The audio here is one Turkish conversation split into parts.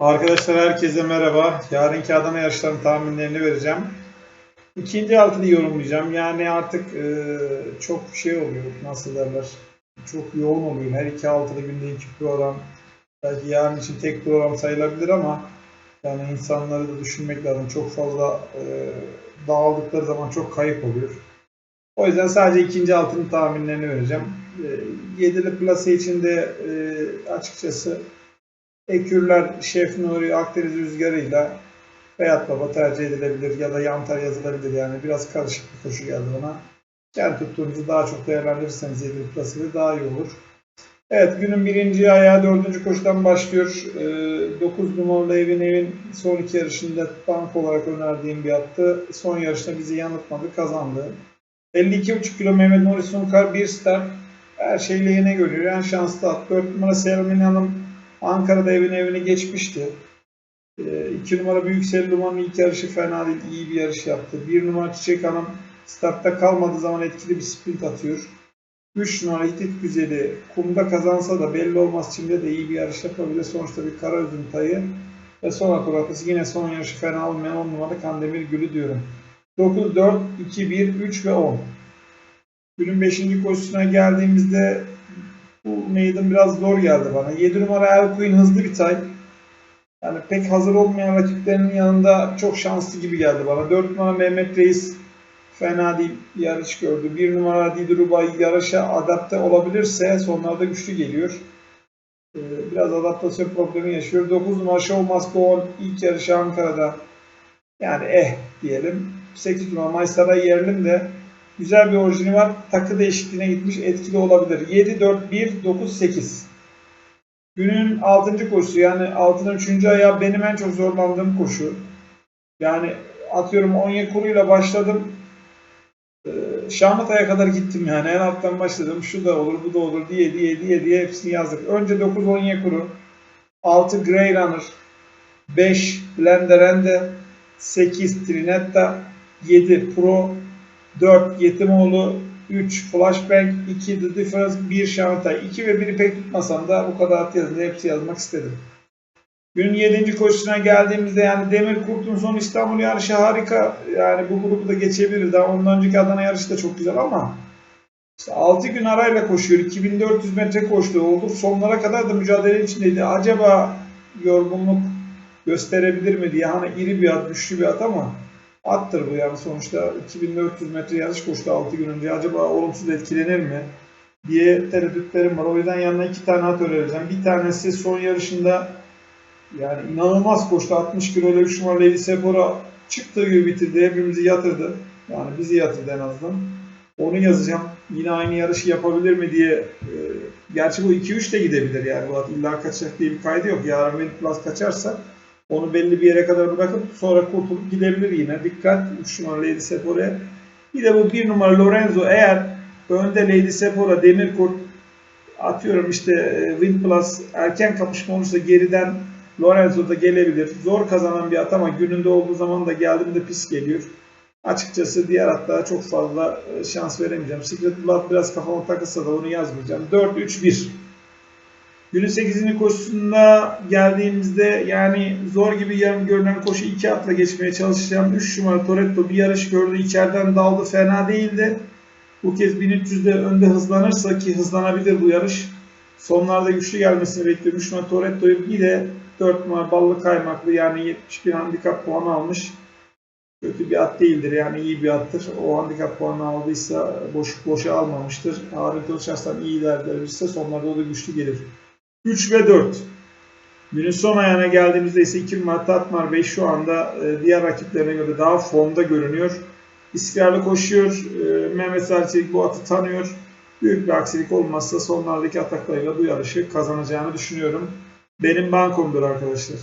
Arkadaşlar herkese merhaba. Yarınki Adana yarışlarının tahminlerini vereceğim. İkinci altını yorumlayacağım. Yani artık e, çok şey oluyor, nasıl derler, çok yoğun oluyor. Her iki altılı günde iki program. Belki yarın için tek program sayılabilir ama yani insanları da düşünmek lazım. Çok fazla e, dağıldıkları zaman çok kayıp oluyor. O yüzden sadece ikinci altının tahminlerini vereceğim. E, yedili plase için de e, açıkçası Ekürler Şef Nuri Akdeniz rüzgarıyla Beyat Baba tercih edilebilir ya da Yantar yazılabilir yani biraz karışık bir koşu geldi bana. Kendi tuttuğunuzu daha çok değerlendirirseniz 7 plasıyla daha iyi olur. Evet günün birinci ayağı dördüncü koşudan başlıyor. 9 numaralı evin evin son iki yarışında bank olarak önerdiğim bir attı. Son yarışta bizi yanıltmadı kazandı. 52,5 kilo Mehmet Nuri Sunkar bir start. Her şeyle yine görüyor. En şanslı at. 4 numara Selmin Hanım Ankara'da evin evini geçmişti. 2 numara Büyük Selluman'ın ilk yarışı fena değil. iyi bir yarış yaptı. 1 numara Çiçek Hanım startta kalmadığı zaman etkili bir sprint atıyor. 3 numara Hitit Güzeli kumda kazansa da belli olmaz. Çim'de de iyi bir yarış yapabilir. Sonuçta bir kara üzüm tayı. Ve son akıl atlısı yine son yarışı fena olmayan 10 numara Kandemir Gülü diyorum. 9, 4, 2, 1, 3 ve 10. Günün 5. koşusuna geldiğimizde bu maiden biraz zor geldi bana. 7 numara Elquin hızlı bir tay. Yani pek hazır olmayan rakiplerinin yanında çok şanslı gibi geldi bana. 4 numara Mehmet Reis fena değil yarış gördü. 1 numara Didrubay yarışa adapte olabilirse sonlarda güçlü geliyor. Ee, Biraz adaptasyon problemi yaşıyor. 9 numara Show Must Go On ilk yarışı Ankara'da. Yani eh diyelim. 8 numara Maysara Yerlim de Güzel bir orijini var. Takı değişikliğine gitmiş. Etkili olabilir. 7, 4, 1, 9, 8. Günün 6. koşusu yani altının 3. ayağı benim en çok zorlandığım koşu. Yani atıyorum Onyekuru'yla başladım. Ee, Şahmatay'a kadar gittim yani. En alttan başladım. Şu da olur, bu da olur diye diye diye diye hepsini yazdık. Önce 9 Onyekuru, 6 Grey Runner, 5 Blenderende, 8 Trinetta, 7 Pro, 4 Yetimoğlu, 3 Flashbang, 2 The Difference, 1 Şantay. 2 ve 1'i pek tutmasam da bu kadar at yazınca hepsi yazmak istedim. Günün 7. koşusuna geldiğimizde yani Demir Kurt'un son İstanbul yarışı harika. Yani bu grubu da geçebilir. Daha ondan önceki Adana yarışı da çok güzel ama işte 6 gün arayla koşuyor. 2400 metre koştu. Olur sonlara kadar da mücadele içindeydi. Acaba yorgunluk gösterebilir mi diye. Hani iri bir at, güçlü bir at ama attır bu yani sonuçta 2400 metre yarış koştu 6 gün önce. Acaba olumsuz etkilenir mi diye tereddütlerim var. O yüzden yanına iki tane at önereceğim. Bir tanesi son yarışında yani inanılmaz koştu. 60 kilo 3 numaralı Levi Sepora çıktığı gibi bitirdi. Hepimizi yatırdı. Yani bizi yatırdı en azından. Onu yazacağım. Yine aynı yarışı yapabilir mi diye. E, gerçi bu 2-3 de gidebilir yani. Bu at illa kaçacak diye bir kaydı yok. Yarın Plus kaçarsa onu belli bir yere kadar bırakıp sonra kurtulup gidebilir yine. Dikkat 3 numara Lady Sephora. Bir de bu 1 numara Lorenzo eğer önde Lady Sephora Demirkurt atıyorum işte e, Win Plus erken kapışma olursa geriden Lorenzo da gelebilir. Zor kazanan bir at ama gününde olduğu zaman da geldiğinde pis geliyor. Açıkçası diğer atlara çok fazla e, şans veremeyeceğim. Secret Blood biraz kafama takılsa da onu yazmayacağım. 4-3-1. Günün 8. koşusunda geldiğimizde yani zor gibi görünen koşu 2 atla geçmeye çalışacağım. 3 numara Toretto bir yarış gördü. içeriden daldı. Fena değildi. Bu kez 1300'de önde hızlanırsa ki hızlanabilir bu yarış. Sonlarda güçlü gelmesini bekliyorum. 3 numara Toretto'yu bir de 4 numara Ballı Kaymaklı yani 71 handikap puanı almış. Kötü bir at değildir yani iyi bir attır. O handikap puanı aldıysa boş boşa almamıştır. Harun Kılıçarslan iyi ilerlemişse sonlarda o da güçlü gelir. 3 ve 4. Günün son ayağına geldiğimizde ise 2 numara Tatmar Bey şu anda e, diğer rakiplerine göre daha formda görünüyor. İstikrarlı koşuyor. E, Mehmet Selçuk bu atı tanıyor. Büyük bir aksilik olmazsa sonlardaki ataklarıyla bu yarışı kazanacağını düşünüyorum. Benim bankomdur arkadaşlar.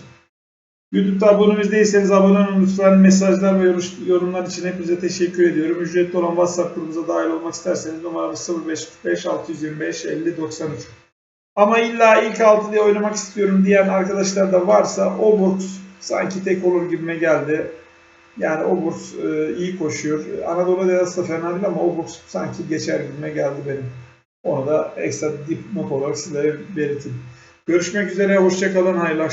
YouTube'da abonemiz değilseniz abone olun lütfen. Mesajlar ve yorumlar için hepinize teşekkür ediyorum. Ücretli olan WhatsApp grubumuza dahil olmak isterseniz numaramız 0545 625 50 93. Ama illa ilk altı diye oynamak istiyorum diyen arkadaşlar da varsa Oburks sanki tek olur gibime geldi. Yani Oburks e, iyi koşuyor. Anadolu Derası da fena değil ama Oburks sanki geçer gibime geldi benim. Onu da ekstra dipnot olarak sizlere belirteyim. Görüşmek üzere, hoşçakalın, hayırlı akşamlar.